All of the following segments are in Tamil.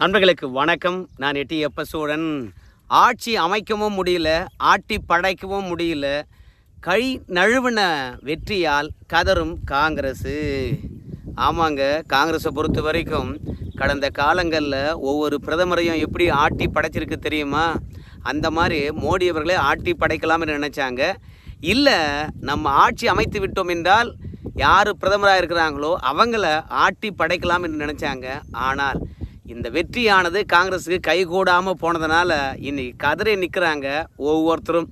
நண்பர்களுக்கு வணக்கம். நான் எட்டி எப்ப சூழன்? ஆட்சி அமைக்கவும் முடியல ஆட்டி படைக்கவும் முடியல. கை நழுவின வெற்றியால் கதரும் காங்கிரஸு ஆமாங்க காங்கிரஸை பொறுத்த வரைக்கும் கடந்த காலங்களில் ஒவ்வொரு பிரதமரையும் எப்படி ஆட்டி படைச்சிருக்கு தெரியுமா? அந்த மாதிரி மோடி அவர்களே ஆட்டி படைக்கலாம்னு நினச்சாங்க. இல்லை நம்ம ஆட்சி அமைத்து விட்டோம் என்றால் யார் பிரதமராக இருக்கிறாங்களோ அவங்கள ஆட்டி படைக்கலாம் என்று நினச்சாங்க. ஆனால் இந்த வெற்றியானது காங்கிரஸுக்கு கைகூடாமல் போனதுனால இன்னைக்கு கதறி நிற்கிறாங்க ஒவ்வொருத்தரும்.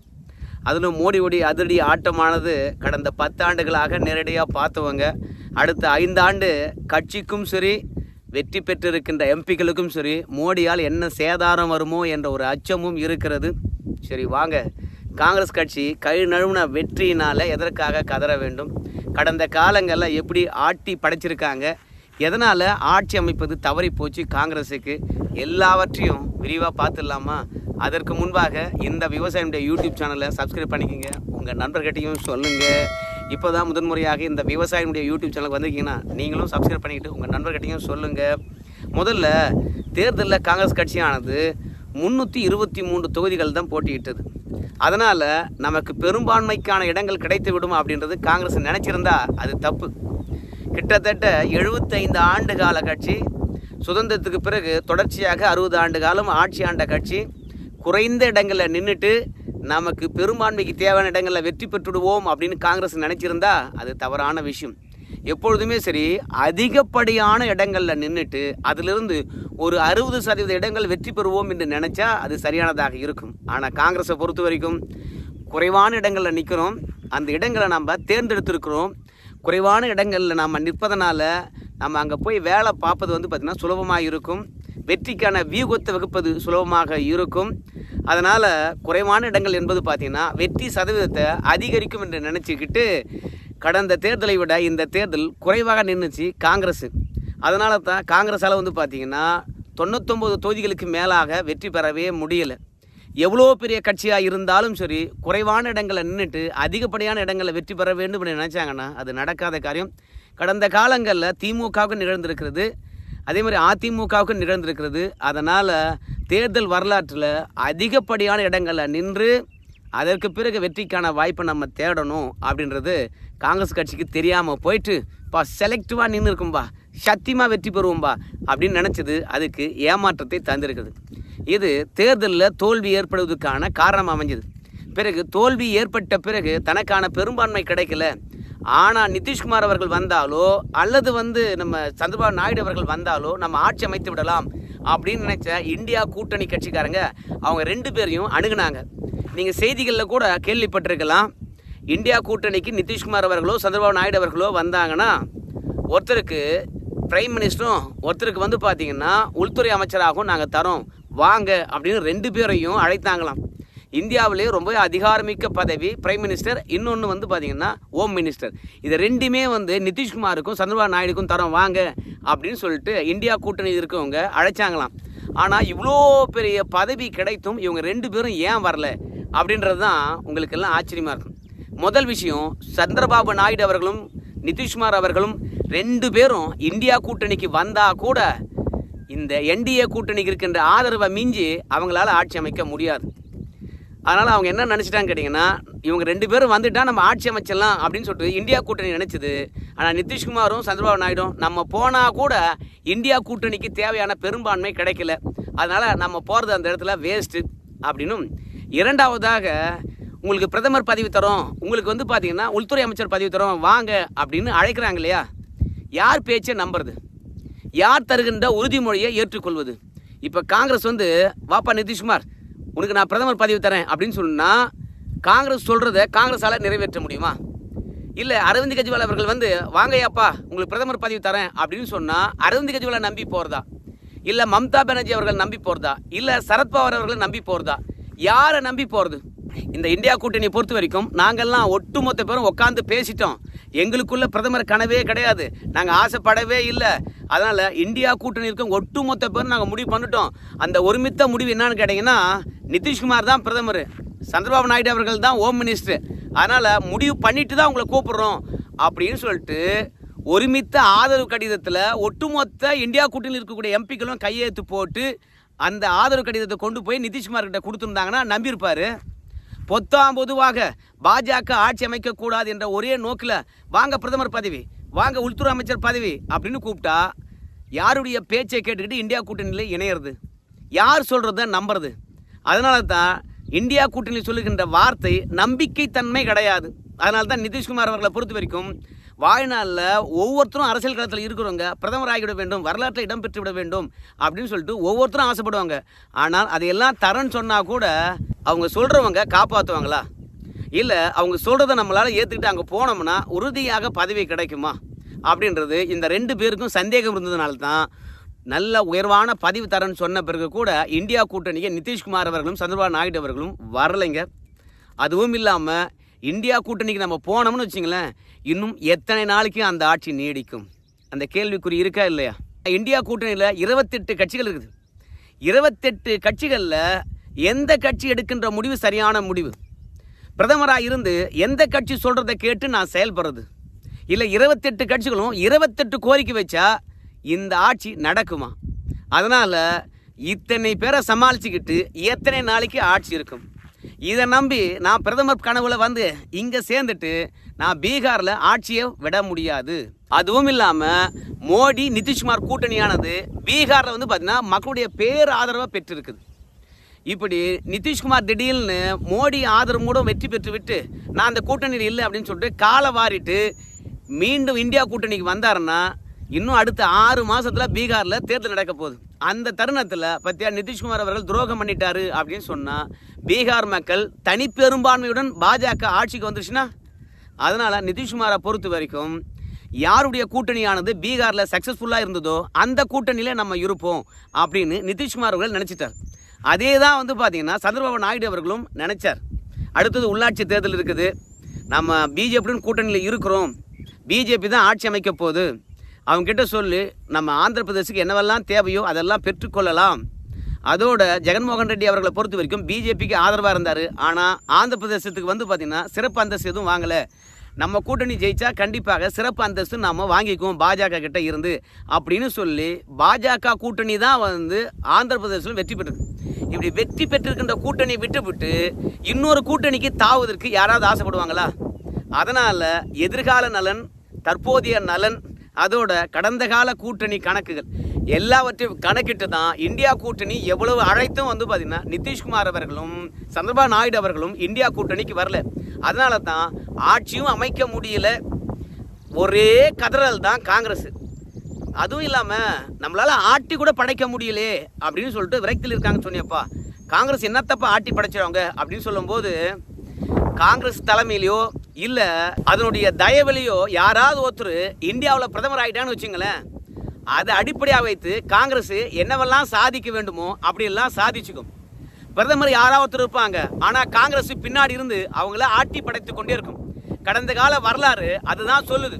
அதிலும் மோடியுடைய அதிரடி ஆட்டமானது கடந்த பத்தாண்டுகளாக நேரடியாக பார்த்தவங்க. அடுத்த ஐந்தாண்டு கட்சிக்கும் சரி வெற்றி பெற்றிருக்கின்ற எம்பிக்களுக்கும் சரி மோடியால் என்ன சேதாரம் வருமோ என்ற ஒரு அச்சமும் இருக்கிறது. சரி வாங்க. காங்கிரஸ் கட்சி கை நழுவின வெற்றியினால் எதற்காக கதற வேண்டும்? கடந்த காலங்களில் எப்படி ஆட்டி படைச்சிருக்காங்க? எதனால் ஆட்சி அமைப்பது தவறி போச்சு காங்கிரஸுக்கு எல்லாவற்றையும் விரிவாக பார்த்துடலாமா? அதற்கு முன்பாக இந்த விவசாயினுடைய யூடியூப் சேனலை சப்ஸ்கிரைப் பண்ணிக்கோங்க. உங்கள் நண்பர்கிட்டையும் சொல்லுங்கள் இப்போ தான் முதன்முறையாக இந்த விவசாயினுடைய யூடியூப் சேனலுக்கு வந்திருக்கீங்கன்னா நீங்களும் சப்ஸ்கிரைப் பண்ணிக்கிட்டு உங்கள் நண்பர்கிட்டையும் சொல்லுங்கள் முதல்ல தேர்தலில் காங்கிரஸ் கட்சியானது முந்நூற்றி இருபத்தி மூன்று தொகுதிகள் தான் போட்டியிட்டது. அதனால் நமக்கு பெரும்பான்மைக்கான இடங்கள் கிடைத்து விடும் அப்படின்றது காங்கிரஸ் நினச்சிருந்தா அது தப்பு. கிட்டத்தட்ட எழுபத்தைந்து ஆண்டு கால கட்சி. சுதந்திரத்துக்கு பிறகு தொடர்ச்சியாக அறுபது ஆண்டு காலம் ஆட்சி ஆண்ட கட்சி. குறைந்த இடங்களில் நின்றுட்டு நமக்கு பெரும்பான்மைக்கு தேவையான இடங்களில் வெற்றி பெற்றுடுவோம் அப்படின்னு காங்கிரஸ் நினச்சிருந்தா அது தவறான விஷயம். எப்பொழுதுமே சரி அதிகப்படியான இடங்களில் நின்றுட்டு அதிலிருந்து ஒரு அறுபது சதவீத இடங்கள் வெற்றி பெறுவோம் என்று நினச்சா அது சரியானதாக இருக்கும். ஆனால் காங்கிரஸை பொறுத்த வரைக்கும் குறைவான இடங்களில் நிற்கிறோம் அந்த இடங்களை நம்ம தேர்ந்தெடுத்திருக்கிறோம். குறைவான இடங்களில் நாம் நிற்பதனால நம்ம அங்கே போய் வேலை பார்ப்பது வந்து பார்த்திங்கன்னா சுலபமாக இருக்கும். வெற்றிக்கான வியூகத்தை வகுப்பது சுலபமாக இருக்கும். அதனால் குறைவான இடங்கள் என்பது பார்த்திங்கன்னா வெற்றி சதவீதத்தை அதிகரிக்கும் என்று நினச்சிக்கிட்டு கடந்த தேர்தலை விட இந்த தேர்தல் குறைவாக நின்றுச்சு காங்கிரஸ். அதனால தான் காங்கிரஸால் வந்து பார்த்திங்கன்னா தொண்ணூத்தொம்பது தொகுதிகளுக்கு மேலாக வெற்றி பெறவே முடியலை. எவ்வளோ பெரிய கட்சியாக இருந்தாலும் சரி குறைவான இடங்களில் நின்றுட்டு அதிகப்படியான இடங்களில் வெற்றி பெற வேண்டும் என்று நினச்சாங்கன்னா அது நடக்காத காரியம். கடந்த காலங்களில் திமுகவுக்கு நிகழ்ந்திருக்கிறது அதே மாதிரி அதிமுகவுக்கு நிகழ்ந்திருக்கிறது. அதனால் தேர்தல் வரலாற்றில் அதிகப்படியான இடங்களில் நின்று அதற்கு பிறகு வெற்றிக்கான வாய்ப்பை நம்ம தேடணும் அப்படின்றது காங்கிரஸ் கட்சிக்கு தெரியாமல் போயிட்டு பா செலக்டிவாக நின்று இருக்கும்பா சத்தியமாக வெற்றி பெறுவோம்பா அப்படின்னு நினச்சது அதுக்கு ஏமாற்றத்தை தந்திருக்குது. இது தேர்தலில் தோல்வி ஏற்படுவதற்கான காரணம் அமைஞ்சது. பிறகு தோல்வி ஏற்பட்ட பிறகு தனக்கான பெரும்பான்மை கிடைக்கல. ஆனால் நிதிஷ்குமார் அவர்கள் வந்தாலோ அல்லது வந்து நம்ம சந்திரபாபு நாயுடு அவர்கள் வந்தாலோ நம்ம ஆட்சி அமைத்து விடலாம் அப்படின்னு நினச்ச இந்தியா கூட்டணி கட்சிக்காரங்க அவங்க ரெண்டு பேரையும் அணுகுனாங்க. நீங்கள் செய்திகளில் கூட கேள்விப்பட்டிருக்கலாம். இந்தியா கூட்டணிக்கு நிதிஷ்குமார் அவர்களோ சந்திரபாபு நாயுடு அவர்களோ வந்தாங்கன்னா ஒருத்தருக்கு பிரைம் மினிஸ்டரும் ஒருத்தருக்கு வந்து பார்த்தீங்கன்னா உள்துறை அமைச்சராகவும் நாங்கள் தரோம். வாங்க அப்படின்னு ரெண்டு பேரையும் அழைத்தாங்களாம். இந்தியாவிலே ரொம்ப அதிகாரமிக்க பதவி பிரைம் மினிஸ்டர் இன்னொன்று வந்து பார்த்தீங்கன்னா ஹோம் மினிஸ்டர் இது ரெண்டுமே வந்து நிதிஷ்குமாருக்கும் சந்திரபாபு நாயுடுக்கும் தரோம் வாங்க அப்படின்னு சொல்லிட்டு இந்தியா கூட்டணி இருக்கவங்க அழைச்சாங்களாம். ஆனால் இவ்வளோ பெரிய பதவி கிடைத்தும் இவங்க ரெண்டு பேரும் ஏன் வரல அப்படின்றது தான் உங்களுக்கு எல்லாம் ஆச்சரியமாக இருக்கும். முதல் விஷயம் சந்திரபாபு நாயுடு அவர்களும் நிதிஷ்குமார் அவர்களும் ரெண்டு பேரும் இந்தியா கூட்டணிக்கு வந்தால் கூட இந்த என்டிஏ கூட்டணிக்கு இருக்கின்ற ஆதரவை மிஞ்சி அவங்களால ஆட்சி அமைக்க முடியாது. அதனால் அவங்க என்ன நினச்சிட்டாங்க கேட்டிங்கன்னா இவங்க ரெண்டு பேரும் வந்துட்டா நம்ம ஆட்சி அமைச்சிடலாம் அப்படின்னு சொல்லிட்டு இந்தியா கூட்டணி நினச்சிது. ஆனால் நிதிஷ்குமாரும் சந்திரபாபு நாயுடும் நம்ம போனால் கூட இந்தியா கூட்டணிக்கு தேவையான பெரும்பான்மை கிடைக்கல. அதனால் நம்ம போகிறது அந்த இடத்துல வேஸ்ட்டு அப்படின்னும். இரண்டாவதாக உங்களுக்கு பிரதமர் பதவி தரோம். உங்களுக்கு வந்து பார்த்தீங்கன்னா உள்துறை அமைச்சர் பதவி தரோம். வாங்க அப்படின்னு அழைக்கிறாங்க இல்லையா? யார் பேச்சை நம்புறது? யார் தருகின்ற உறுதிமொழியை ஏற்றுக்கொள்வது? இப்போ காங்கிரஸ் வந்து வாப்பா நிதிஷ்குமார் உனக்கு நான் பிரதமர் பதவி தரேன் அப்படின்னு சொன்னா காங்கிரஸ் சொல்கிறத காங்கிரஸால் நிறைவேற்ற முடியுமா? இல்லை அரவிந்த் கெஜ்ரிவால் அவர்கள் வந்து வாங்கய்யாப்பா உங்களுக்கு பிரதமர் பதவி தரேன் அப்படின்னு சொன்னால் அரவிந்த் கெஜ்ரிவாலை நம்பி போகிறதா இல்லை மம்தா பானர்ஜி அவர்கள் நம்பி போகிறதா இல்லை சரத்பவார் அவர்களை நம்பி போகிறதா யாரை நம்பி போகிறது இந்த இந்தியா கூட்டணியை பொறுத்த வரைக்கும் நாங்கள்லாம் ஒட்டுமொத்த பேரும் உட்காந்து பேசிட்டோம். எங்களுக்குள்ள பிரதமர் கனவே கிடையாது. நாங்கள் ஆசைப்படவே இல்லை. அதனால் இந்தியா கூட்டணி இருக்கும் ஒட்டுமொத்த பேரும் நாங்கள் முடிவு பண்ணிட்டோம். அந்த ஒருமித்த முடிவு என்னன்னு கேட்டிங்கன்னா நிதிஷ்குமார் தான் பிரதமர். சந்திரபாபு நாயுடு அவர்கள் தான் ஹோம் மினிஸ்டர் அதனால் முடிவு பண்ணிட்டு தான் உங்களை கூப்பிடுறோம். அப்படின்னு சொல்லிட்டு ஒருமித்த ஆதரவு கடிதத்தில் ஒட்டுமொத்த இந்தியா கூட்டணியில் இருக்கக்கூடிய எம்பிக்களும் கையெழுத்து போட்டு அந்த ஆதரவு கடிதத்தை கொண்டு போய் நிதிஷ்குமார் கிட்ட கொடுத்துருந்தாங்கன்னா நம்பியிருப்பார். பொத்தாம் பொதுவாக பாஜக ஆட்சி அமைக்கக்கூடாது என்ற ஒரே நோக்கில் வாங்க பிரதமர் பதவி வாங்க உள்துறை அமைச்சர் பதவி அப்படின்னு கூப்பிட்டா யாருடைய பேச்சை கேட்டுக்கிட்டு இந்தியா கூட்டணியில் இணையிறது? யார் சொல்கிறத நம்புறது? அதனால தான் இந்தியா கூட்டணி சொல்லுகின்ற வார்த்தை நம்பிக்கைத்தன்மை கிடையாது. அதனால தான் நிதிஷ்குமார் அவர்களை பொறுத்த வரைக்கும் வாழ்நாளில் ஒவ்வொருத்தரும் அரசியல் களத்தில் இருக்கிறவங்க பிரதமர் ஆகிவிட வேண்டும் வரலாற்றில் இடம் பெற்று விட வேண்டும் அப்படின்னு சொல்லிட்டு ஒவ்வொருத்தரும் ஆசைப்படுவாங்க. ஆனால் அதையெல்லாம் தரேன்னு சொன்னால் கூட அவங்க சொல்கிறவங்க காப்பாற்றுவாங்களா இல்லை அவங்க சொல்கிறத நம்மளால் ஏற்றுக்கிட்டு அங்கே போனோம்னா உறுதியாக பதவி கிடைக்குமா? அப்படின்றது இந்த ரெண்டு பேருக்கும் சந்தேகம் இருந்ததுனால தான் நல்ல உயர்வான பதிவு தரேன்னு சொன்ன பிறகு கூட இந்தியா கூட்டணிக்கு நிதிஷ்குமார் அவர்களும் சந்திரபாபு நாயுடு அவர்களும் வரலைங்க. அதுவும் இல்லாமல் இந்தியா கூட்டணிக்கு நம்ம போனோம்னு வச்சிங்களேன் இன்னும் எத்தனை நாளைக்கு அந்த ஆட்சி நீடிக்கும்? அந்த கேள்விக்குறி இருக்கா இல்லையா? இந்தியா கூட்டணியில் இருபத்தெட்டு கட்சிகள் இருக்குது. இருபத்தெட்டு கட்சிகளில் எந்த கட்சி எடுக்கின்ற முடிவு சரியான முடிவு? பிரதமராக இருந்து எந்த கட்சி சொல்கிறத கேட்டு நான் செயல்படுறது. இல்லை இருபத்தெட்டு கட்சிகளும் இருபத்தெட்டு கோரிக்கை வச்சா இந்த ஆட்சி நடக்குமா? அதனால் இத்தனை பேரை சமாளிச்சுக்கிட்டு எத்தனை நாளைக்கு ஆட்சி இருக்கும்? இதை நம்பி நான் பிரதமர் கனவுல வந்து இங்கே சேர்ந்துட்டு நான் பீகாரில் ஆட்சியை விட முடியாது. அதுவும் இல்லாமல் மோடி நிதிஷ்குமார் கூட்டணியானது பீகாரில் வந்து பார்த்தீங்கன்னா மக்களுடைய பேர் ஆதரவை பெற்றிருக்குது. இப்படி நிதிஷ்குமார் திடீர்னு மோடி ஆதரவு கூட வெற்றி பெற்று விட்டு நான் அந்த கூட்டணியில் இல்லை அப்படின்னு சொல்லிட்டு காலை வாரிட்டு மீண்டும் இந்தியா கூட்டணிக்கு வந்தாருன்னா இன்னும் அடுத்த ஆறு மாதத்தில் பீகாரில் தேர்தல் நடக்க போகுது. அந்த தருணத்தில் பற்றியா நிதிஷ்குமார் அவர்கள் துரோகம் பண்ணிட்டாரு அப்படின்னு சொன்னால் பீகார் மக்கள் தனிப்பெரும்பான்மையுடன் பாஜக ஆட்சிக்கு வந்துருச்சுன்னா அதனால் நிதிஷ்குமாரை பொறுத்த வரைக்கும் யாருடைய கூட்டணியானது பீகாரில் சக்ஸஸ்ஃபுல்லாக இருந்ததோ அந்த கூட்டணியில் நம்ம இருப்போம் அப்படின்னு நிதிஷ்குமார் அவர்கள் நினச்சிட்டார். அதே தான் வந்து பார்த்தீங்கன்னா சந்திரபாபு நாயுடு அவர்களும் நினைச்சார். அடுத்தது உள்ளாட்சி தேர்தல் இருக்குது. நம்ம பிஜேபியுடன் கூட்டணியில் இருக்கிறோம். பிஜேபி தான் ஆட்சி அமைக்க போகுது. அவங்ககிட்ட சொல்லி நம்ம ஆந்திர பிரதேசுக்கு என்னவெல்லாம் தேவையோ அதெல்லாம் பெற்றுக்கொள்ளலாம் அதோட ஜெகன்மோகன் ரெட்டி அவர்களை பொறுத்த வரைக்கும் பிஜேபிக்கு ஆதரவாக இருந்தார். ஆனால் ஆந்திர பிரதேசத்துக்கு வந்து பார்த்திங்கன்னா சிறப்பு அந்தஸ்து எதுவும் வாங்கலை. நம்ம கூட்டணி ஜெயிச்சா கண்டிப்பாக சிறப்பு அந்தஸ்து நாம் வாங்கிக்குவோம் பாஜக கிட்ட இருந்து அப்படின்னு சொல்லி பாஜக கூட்டணி தான் வந்து ஆந்திர பிரதேசத்தில் வெற்றி பெற்றது. இப்படி வெற்றி பெற்றிருக்கின்ற கூட்டணி விட்டுவிட்டு இன்னொரு கூட்டணிக்கு தாவுவதற்கு யாராவது ஆசைப்படுவாங்களா? அதனால் எதிர்கால நலன் தற்போதைய நலன் அதோட கடந்த கால கூட்டணி கணக்குகள். எல்லாவற்றையும் கணக்கிட்டு தான் இந்தியா கூட்டணி எவ்வளவு அழைத்தும் வந்து பார்த்திங்கன்னா நிதிஷ்குமார் அவர்களும் சந்திரபா நாயுடு அவர்களும் இந்தியா கூட்டணிக்கு வரல. அதனால தான் ஆட்சியும் அமைக்க முடியல. ஒரே கதறல் தான் காங்கிரஸ். அதுவும் இல்லாமல் நம்மளால் ஆட்டி கூட படைக்க முடியலே அப்படின்னு சொல்லிட்டு விரக்தியில் இருக்காங்கன்னு சொன்னியப்பா. காங்கிரஸ் என்னத்தப்பா ஆட்டி படைச்சிடுவாங்க அப்படின்னு சொல்லும்போது காங்கிரஸ் தலைமையிலையோ இல்லை அதனுடைய தயவிலையோ யாராவது ஒருத்தர் இந்தியாவில் பிரதமர் ஆகிட்டான்னு வச்சுங்களேன். அதை அடிப்படையாக வைத்து காங்கிரஸ் என்னவெல்லாம் சாதிக்க வேண்டுமோ அப்படியெல்லாம் சாதிச்சுக்கும். பிரதமர் யாராவது ஒருத்தர் இருப்பாங்க? ஆனால் காங்கிரஸ் பின்னாடி இருந்து அவங்கள ஆட்டி படைத்து கொண்டே இருக்கும். கடந்த கால வரலாறு அதுதான் சொல்லுது.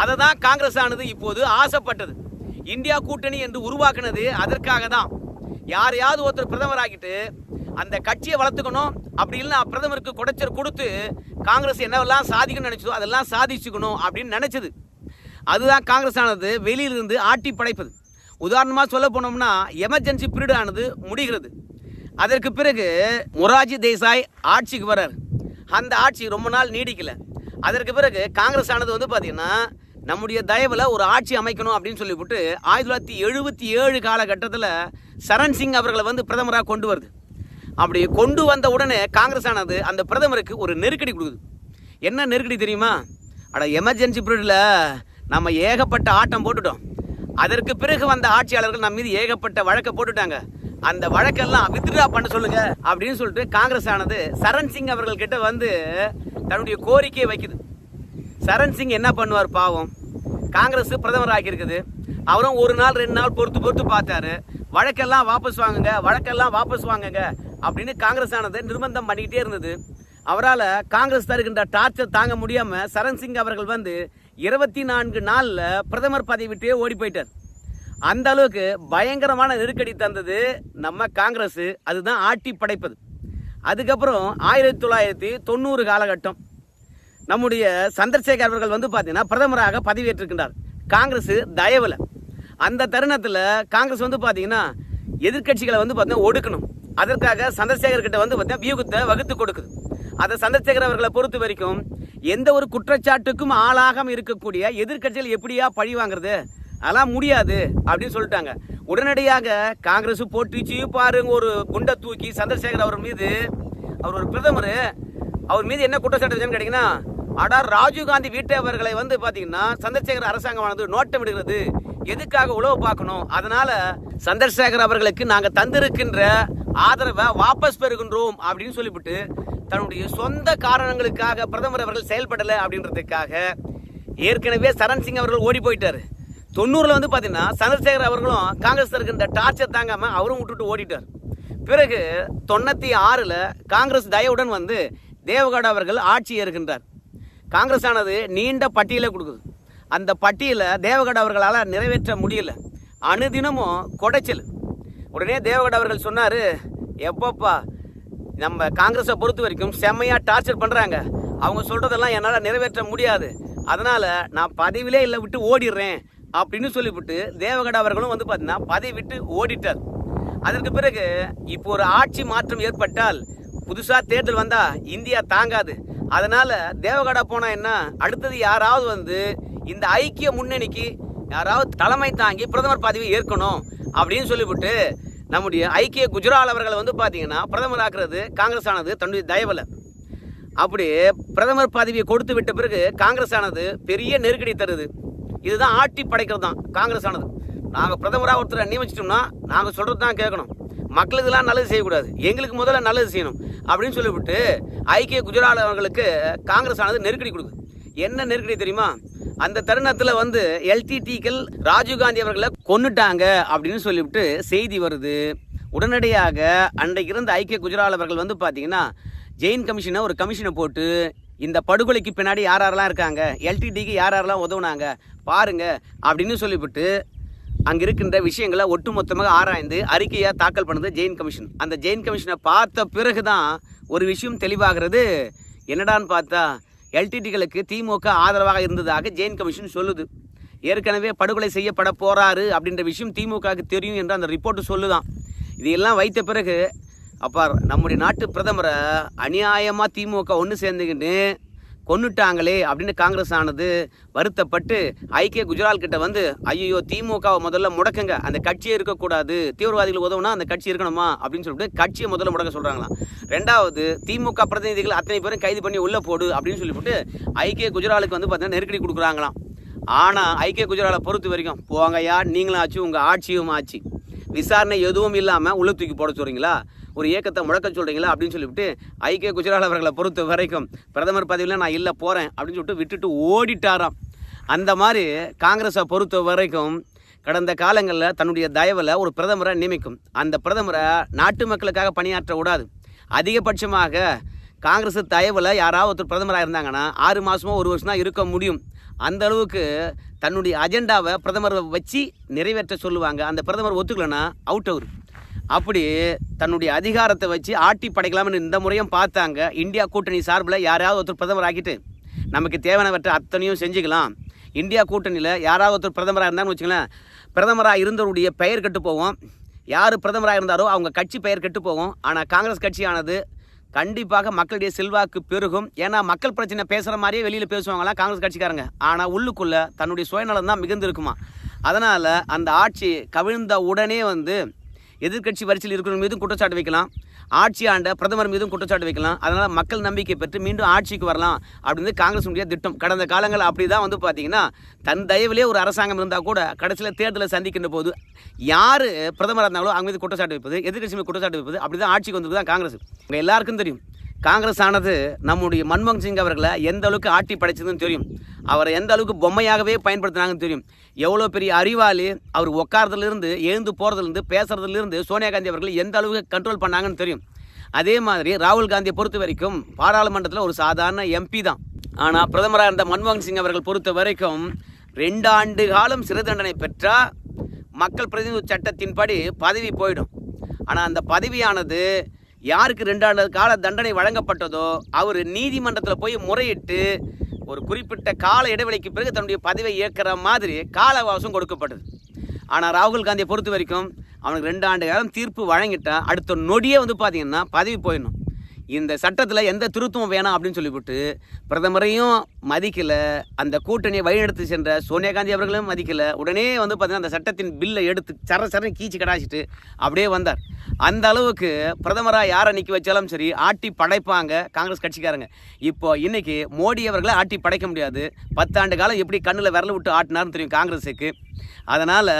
அதை தான் காங்கிரஸ் ஆனது இப்போது ஆசைப்பட்டது. இந்தியா கூட்டணி என்று உருவாக்குனது அதற்காக தான். யாரையாவது ஒருத்தர் பிரதமர் ஆகிட்டு அந்த கட்சியை வளர்த்துக்கணும் அப்படி இல்லைன்னா பிரதமருக்கு குடைச்சல் கொடுத்து காங்கிரஸ் என்னவெல்லாம் சாதிக்கணும்னு நினச்சதோ அதெல்லாம் சாதிச்சுக்கணும் அப்படின்னு நினச்சது. அதுதான் காங்கிரஸ் ஆனது வெளியிலிருந்து ஆட்டி படைப்பது. உதாரணமாக சொல்ல போனோம்னா எமர்ஜென்சி பீரியட் ஆனது முடிகிறது. அதற்கு பிறகு மொராஜி தேசாய் ஆட்சிக்கு வரார் அந்த ஆட்சி ரொம்ப நாள் நீடிக்கல. அதற்கு பிறகு காங்கிரஸ் ஆனது வந்து பார்த்திங்கன்னா நம்முடைய தயவில் ஒரு ஆட்சி அமைக்கணும் அப்படின்னு சொல்லிவிட்டு ஆயிரத்தி தொள்ளாயிரத்தி எழுபத்தி ஏழு காலகட்டத்தில் சரண் சிங் அவர்களை வந்து பிரதமராக கொண்டு வருது. அப்படி கொண்டு வந்த உடனே காங்கிரஸ் ஆனது அந்த பிரதமருக்கு ஒரு நெருக்கடி கொடுக்குது. என்ன நெருக்கடி தெரியுமா? அட எமர்ஜென்சி பீரியடில் நம்ம ஏகப்பட்ட ஆட்டம் போட்டுட்டோம். அதற்கு பிறகு வந்த ஆட்சியாளர்கள் நம்ம மீது ஏகப்பட்ட வழக்கை போட்டுட்டாங்க. அந்த வழக்கெல்லாம் வித்ட்ரா பண்ண சொல்லுங்க அப்படின்னு சொல்லிட்டு காங்கிரஸ் ஆனது சரண் சிங் அவர்கள் கிட்ட வந்து தன்னுடைய கோரிக்கையை வைக்குது. சரண் சிங் என்ன பண்ணுவார் பாவம்? காங்கிரஸ் பிரதமர் ஆக்கியிருக்குது அவரும் ஒரு நாள் ரெண்டு நாள் பொறுத்து பொறுத்து பார்த்தாரு. வழக்கெல்லாம் வாபஸ் வாங்குங்க வழக்கெல்லாம் வாபஸ் வாங்குங்க அப்படின்னு காங்கிரஸ் ஆனது நிர்பந்தம் பண்ணிக்கிட்டே இருந்தது. அவரால் காங்கிரஸ் தருகின்ற டார்ச்சர் தாங்க முடியாமல் சரண் சிங் அவர்கள் வந்து இருபத்தி நான்கு நாளில் பிரதமர் பதவி விட்டே ஓடி போயிட்டார். அந்த அளவுக்கு பயங்கரமான நெருக்கடி தந்தது நம்ம காங்கிரஸ். அதுதான் ஆட்டி படைப்பது. அதுக்கப்புறம் ஆயிரத்தி தொள்ளாயிரத்தி தொண்ணூறு காலகட்டம். நம்முடைய சந்திரசேகர் அவர்கள் வந்து பார்த்தீங்கன்னா பிரதமராக பதவியேற்றிருக்கின்றார். காங்கிரஸ் தயவில். அந்த தருணத்தில் காங்கிரஸ் வந்து பார்த்தீங்கன்னா எதிர்க்கட்சிகளை வந்து பார்த்தீங்கன்னா ஒடுக்கணும். அதற்காக சந்திரசேகர் கிட்ட வந்து பார்த்தீங்கன்னா வியூகத்தை வகுத்து கொடுக்குது. அதை சந்திரசேகர் அவர்களை பொறுத்த வரைக்கும் எந்த ஒரு குற்றச்சாட்டுக்கும் ஆளாகாம இருக்கக்கூடிய எதிர்க்கட்சிகள் எப்படியா பழி வாங்குறது? அதெல்லாம் முடியாது அப்படின்னு சொல்லிட்டாங்க. உடனடியாக காங்கிரஸ் போட்டுச்சு. பாருங்க ஒரு குண்டை தூக்கி சந்திரசேகர் அவர் மீது அவர் ஒரு பிரதமர் அவர் மீது என்ன குற்றச்சாட்டு வச்சான்னு கேட்டிங்கன்னா அடா ராஜீவ்காந்தி வீட்டவர்களை வந்து பார்த்தீங்கன்னா சந்திரசேகர் அரசாங்கமானது நோட்டமிடுகிறது எதுக்காக உழவு பார்க்கணும்? அதனால சந்திரசேகர் அவர்களுக்கு நாங்கள் தந்திருக்கின்ற ஆதரவை வாபஸ் பெறுகின்றோம் அப்படின்னு சொல்லிவிட்டு தன்னுடைய சொந்த காரணங்களுக்காக பிரதமர் அவர்கள் செயல்படலை அப்படின்றதுக்காக ஏற்கனவே சரண் சிங் அவர்கள் ஓடி போயிட்டார். தொண்ணூறில் வந்து பார்த்தீங்கன்னா சந்திரசேகர் அவர்களும் காங்கிரஸ் இருக்கின்ற டார்ச்சர் தாங்காமல் அவரும் விட்டுட்டு ஓடிட்டார். பிறகு தொண்ணூற்றி ஆறில் காங்கிரஸ் தயவுடன் வந்து தேவகவுடா அவர்கள் ஆட்சி ஏற்கின்றார். காங்கிரஸ் ஆனது நீண்ட பட்டியலை கொடுக்குது. அந்த பட்டியலை தேவகவுடா அவர்களால் நிறைவேற்ற முடியல. அணுதினமும் குடைச்சல். உடனே தேவகவுடா அவர்கள் சொன்னார் எப்பப்பா நம்ம காங்கிரஸை பொறுத்த வரைக்கும் செம்மையாக டார்ச்சர் பண்ணுறாங்க அவங்க சொல்கிறதெல்லாம் என்னால் நிறைவேற்ற முடியாது. அதனால் நான் பதவியிலே இல்லை விட்டு ஓடிடுறேன் அப்படின்னு சொல்லிவிட்டு தேவகட அவர்களும் வந்து பார்த்தீங்கன்னா பதவி விட்டு ஓடிட்டார். அதற்கு பிறகு இப்போ ஒரு ஆட்சி மாற்றம் ஏற்பட்டால் புதுசாக தேர்தல் வந்தால் இந்தியா தாங்காது. அதனால் தேவகடா போனால் என்ன? அடுத்தது யாராவது வந்து இந்த ஐக்கிய முன்னணிக்கு யாராவது தலைமை தாங்கி பிரதமர் பதவி ஏற்கணும் அப்படின்னு சொல்லிவிட்டு நம்முடைய ஐக்கிய குஜரால் அவர்களை வந்து பார்த்தீங்கன்னா பிரதமர் ஆக்குறது காங்கிரஸ் ஆனது தன்னுடைய தயவில். அப்படி பிரதமர் பதவியை கொடுத்து விட்ட பிறகு காங்கிரஸ் ஆனது பெரிய நெருக்கடி தருது. இதுதான் ஆட்டி படைக்கிறது தான் காங்கிரஸ் ஆனது நாங்கள் பிரதமராக ஒருத்தரை நியமிச்சிட்டோம்னா நாங்கள் சொல்கிறது தான் கேட்கணும். மக்களுக்கெல்லாம் நல்லது செய்யக்கூடாது. எங்களுக்கு முதல்ல நல்லது செய்யணும் அப்படின்னு சொல்லிவிட்டு ஐக்கிய குஜராத் அவர்களுக்கு காங்கிரஸ் ஆனது நெருக்கடி கொடுக்குது. என்ன நெருக்கடி தெரியுமா? அந்த தருணத்தில் வந்து எல்டிடிக்கள் ராஜீவ்காந்தி அவர்களை கொன்னுட்டாங்க அப்படின்னு சொல்லிவிட்டு செய்தி வருது. உடனடியாக அன்றைக்கு இருந்த ஐக்கிய குஜரால் அவர்கள் வந்து பார்த்தீங்கன்னா ஜெயின் கமிஷனை ஒரு கமிஷனை போட்டு இந்த படுகொலைக்கு பின்னாடி யார் யாரெல்லாம் இருக்காங்க எல்டிடிக்கு யார் யாரெல்லாம் உதவுனாங்க பாருங்க அப்படின்னு சொல்லிவிட்டு அங்கே இருக்கின்ற விஷயங்களை ஒட்டுமொத்தமாக ஆராய்ந்து அறிக்கையாக தாக்கல் பண்ணது ஜெயின் கமிஷன். அந்த ஜெயின் கமிஷனை பார்த்த பிறகு தான் ஒரு விஷயம் தெளிவாகிறது. என்னடான்னு பார்த்தா எல்டிடிகளுக்கு திமுக ஆதரவாக இருந்ததாக ஜெயின் கமிஷன் சொல்லுது. ஏற்கனவே படுகொலை செய்யப்பட போகிறாரு அப்படின்ற விஷயம் திமுகவுக்கு தெரியும் என்று அந்த ரிப்போர்ட்டு சொல்லுதான். இதையெல்லாம் வைத்த பிறகு அப்பார் நம்முடைய நாட்டு பிரதமரை அநியாயமாக திமுக ஒன்று சேர்ந்துக்கிட்டு கொன்னுட்டாங்களே அப்படின்னு காங்கிரஸ் ஆனது வருத்தப்பட்டு ஐக்கிய குஜரால் கிட்ட வந்து ஐயோ திமுகவை முதல்ல முடக்குங்க. அந்த கட்சியே இருக்கக்கூடாது. தீவிரவாதிகள் உதவுனா அந்த கட்சி இருக்கணுமா? அப்படின்னு சொல்லிட்டு கட்சியை முதல்ல முடக்க சொல்கிறாங்களாம் ரெண்டாவது திமுக பிரதிநிதிகள் அத்தனை பேரும் கைது பண்ணி உள்ளே போடு அப்படின்னு சொல்லிவிட்டு ஐக்கிய குஜராலுக்கு வந்து பார்த்தீங்கன்னா நெருக்கடி கொடுக்குறாங்களாம். ஆனால் ஐக்கிய குஜராலை பொறுத்த வரைக்கும் போங்க யார் நீங்களும் ஆச்சு உங்கள் ஆட்சியும் ஆச்சு. விசாரணை எதுவும் இல்லாமல் உள்ள தூக்கி போட சொல்கிறீங்களா ஒரு இயக்கத்தை முழக்க சொல்கிறீங்களா அப்படின்னு சொல்லிவிட்டு ஐக்கிய குஜரால் அவர்களை பொறுத்த வரைக்கும் பிரதமர் பதவியில் நான் இல்லை போகிறேன் அப்படின்னு சொல்லிட்டு விட்டுட்டு ஓடிட்டாராம். அந்த மாதிரி காங்கிரஸை பொறுத்த வரைக்கும் கடந்த காலங்களில் தன்னுடைய தயவில் ஒரு பிரதமரை நியமிக்கும். அந்த பிரதமரை நாட்டு மக்களுக்காக பணியாற்ற கூடாது. அதிகபட்சமாக காங்கிரஸ் தயவில் யாராவது ஒருத்தர் பிரதமராக இருந்தாங்கன்னா ஆறு மாதமோ ஒரு வருஷம் தான் இருக்க முடியும். அந்த அளவுக்கு தன்னுடைய அஜெண்டாவை பிரதமரை வச்சு நிறைவேற்ற சொல்லுவாங்க. அந்த பிரதமர் ஒத்துக்கலைன்னா அவுட் அவர். அப்படி தன்னுடைய அதிகாரத்தை வச்சு ஆட்டி படைக்கலாம்னு இந்த முறையும் பார்த்தாங்க. இந்தியா கூட்டணி சார்பில் யாராவது ஒருத்தர் பிரதமர் ஆக்கிட்டு நமக்கு தேவையானவற்றை அத்தனையும் செஞ்சுக்கலாம். இந்தியா கூட்டணியில் யாராவது ஒருத்தர் பிரதமராக இருந்தான்னு வச்சுங்களேன் பிரதமராக இருந்தவருடைய பெயர் கெட்டு போகும் யார் பிரதமராக இருந்தாரோ அவங்க கட்சி பெயர் கெட்டு போகும் ஆனால் காங்கிரஸ் கட்சியானது கண்டிப்பாக மக்களுடைய செல்வாக்கு பெருகும். ஏன்னா மக்கள் பிரச்சனை பேசுகிற மாதிரியே வெளியில் பேசுவாங்களாம் காங்கிரஸ் கட்சிக்காரங்க. ஆனால் உள்ளுக்குள்ளே தன்னுடைய சுயநலம் தான் மிகுந்து இருக்குமா அதனால் அந்த ஆட்சி கவிழ்ந்த உடனே வந்து எதிர்க்கட்சி வரிசையில் இருக்கிறவங்க மீதும் குற்றச்சாட்டு வைக்கலாம். ஆட்சி ஆண்ட பிரதமர் மீதும் குற்றச்சாட்டு வைக்கலாம். அதனால் மக்கள் நம்பிக்கை பெற்று மீண்டும் ஆட்சிக்கு வரலாம் அப்படின்னு காங்கிரஸுடைய திட்டம். கடந்த காலங்கள் அப்படி தான் வந்து பார்த்தீங்கன்னா தன் தயவிலே ஒரு அரசாங்கம் இருந்தால் கூட கடைசியில் தேர்தலை சந்திக்கின்ற போது யார் பிரதமராக இருந்தாலும் அவங்க மீது குற்றச்சாட்டு வைப்பது எதிர்க்கட்சி மீது குற்றச்சாட்டு வைப்பது அப்படி தான் ஆட்சிக்கு வந்தது தான் காங்கிரஸ். உங்கள் எல்லாருக்கும் தெரியும். காங்கிரஸ் ஆனது நம்முடைய மன்மோகன் சிங் அவர்களை எந்த அளவுக்கு ஆட்டி படைச்சதுன்னு தெரியும். அவரை எந்த அளவுக்கு பொம்மையாகவே பயன்படுத்தினாங்கன்னு தெரியும். எவ்வளோ பெரிய அறிவாளி அவர் உட்காரதுலேருந்து எழுந்து போகிறதுலேருந்து பேசுறதுலேருந்து சோனியா காந்தி அவர்கள் எந்த அளவுக்கு கண்ட்ரோல் பண்ணாங்கன்னு தெரியும். அதே மாதிரி ராகுல் காந்தியை பொறுத்த வரைக்கும் பாராளுமன்றத்தில் ஒரு சாதாரண எம்பி தான். ஆனால் பிரதமராக இருந்த மன்மோகன் சிங் அவர்கள் பொறுத்த வரைக்கும் ரெண்டு ஆண்டு காலம் சிறை தண்டனை பெற்றால் மக்கள் பிரதிநிதி சட்டத்தின்படி பதவி போயிடும். ஆனால் அந்த பதவியானது யாருக்கு ரெண்டு ஆண்டு கால தண்டனை வழங்கப்பட்டதோ அவர் நீதிமன்றத்தில் போய் முறையிட்டு ஒரு குறிப்பிட்ட கால இடைவெளிக்கு பிறகு தன்னுடைய பதவியை ஏற்கிற மாதிரி கால அவகாசம் கொடுக்கப்பட்டது. ஆனால் ராகுல் காந்தியை பொறுத்த வரைக்கும் அவனுக்கு ரெண்டு ஆண்டு காலம் தீர்ப்பு வழங்கிட்டா அடுத்த நொடியே வந்து பார்த்தீங்கன்னா பதவி போயிடணும். இந்த சட்டத்தில் எந்த திருத்தமும் வேணாம் அப்படின்னு சொல்லிவிட்டு பிரதமரையும் மதிக்கலை அந்த கூட்டணியை வழிநடத்தி சென்ற சோனியா காந்தி அவர்களும் மதிக்கலை உடனே வந்து பார்த்தீங்கன்னா அந்த சட்டத்தின் பில்லை எடுத்து சர சர கீச்சு கடாச்சிட்டு அப்படியே வந்தார். அந்த அளவுக்கு பிரதமராக யாரை நிற்க வச்சாலும் சரி ஆட்டி படைப்பாங்க காங்கிரஸ் கட்சிக்காரங்க. இப்போ இன்னைக்கு மோடி அவர்களை ஆட்டி படைக்க முடியாது. பத்தாண்டு காலம் எப்படி கண்ணில் விரல விட்டு ஆட்டினார்னு தெரியும் காங்கிரஸுக்கு அதனால்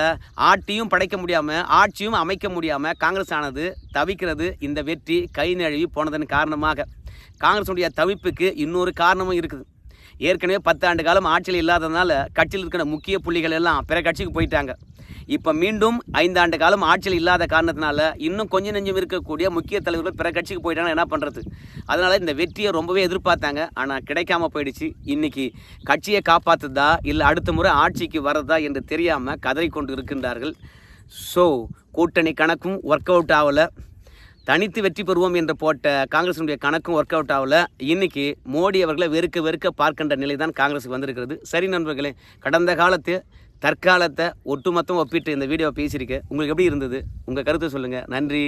ஆட்டியும் படைக்க முடியாமல் ஆட்சியும் அமைக்க முடியாமல் காங்கிரஸ் ஆனது தவிக்கிறது இந்த வெற்றி கை நழுவி போனதன் காரணமாக. காங்கிரஸுடைய தவிப்புக்கு இன்னொரு காரணமும் இருக்குது. ஏற்கனவே பத்தாண்டு காலம் ஆட்சியில் இல்லாததுனால கட்சியில் இருக்கிற முக்கிய புள்ளிகள் எல்லாம் பிற கட்சிக்கு போயிட்டாங்க. இப்போ மீண்டும் ஐந்தாண்டு காலம் ஆட்சியில் இல்லாத காரணத்தினால இன்னும் கொஞ்சம் நெஞ்சம் இருக்கக்கூடிய முக்கிய தலைவர்கள் பிற கட்சிக்கு போயிட்டாங்க என்ன பண்ணுறது அதனால் இந்த வெற்றியை ரொம்பவே எதிர்பார்த்தாங்க. ஆனால் கிடைக்காம போயிடுச்சு. இன்னைக்கு கட்சியை காப்பாற்றுதா இல்லை அடுத்த முறை ஆட்சிக்கு வரதா என்று தெரியாமல் கதறிக்கொண்டு இருக்கின்றார்கள். ஸோ கூட்டணி கணக்கும் ஒர்க் அவுட் ஆகலை. தனித்து வெற்றி பெறுவோம் என்று போட்ட காங்கிரசினுடைய கணக்கும் ஒர்க் அவுட் ஆகல. இன்னைக்கு மோடி அவர்களை வெறுக்க வெறுக்க பார்க்கின்ற நிலை தான் காங்கிரஸுக்கு வந்திருக்கிறது. சரி நண்பர்களே கடந்த காலத்து தற்காலத்தை ஒட்டுமொத்தம் ஒப்பிட்டு இந்த வீடியோ பேசியிருக்கேன் உங்களுக்கு எப்படி இருந்தது? உங்கள் கருத்தை சொல்லுங்கள் நன்றி.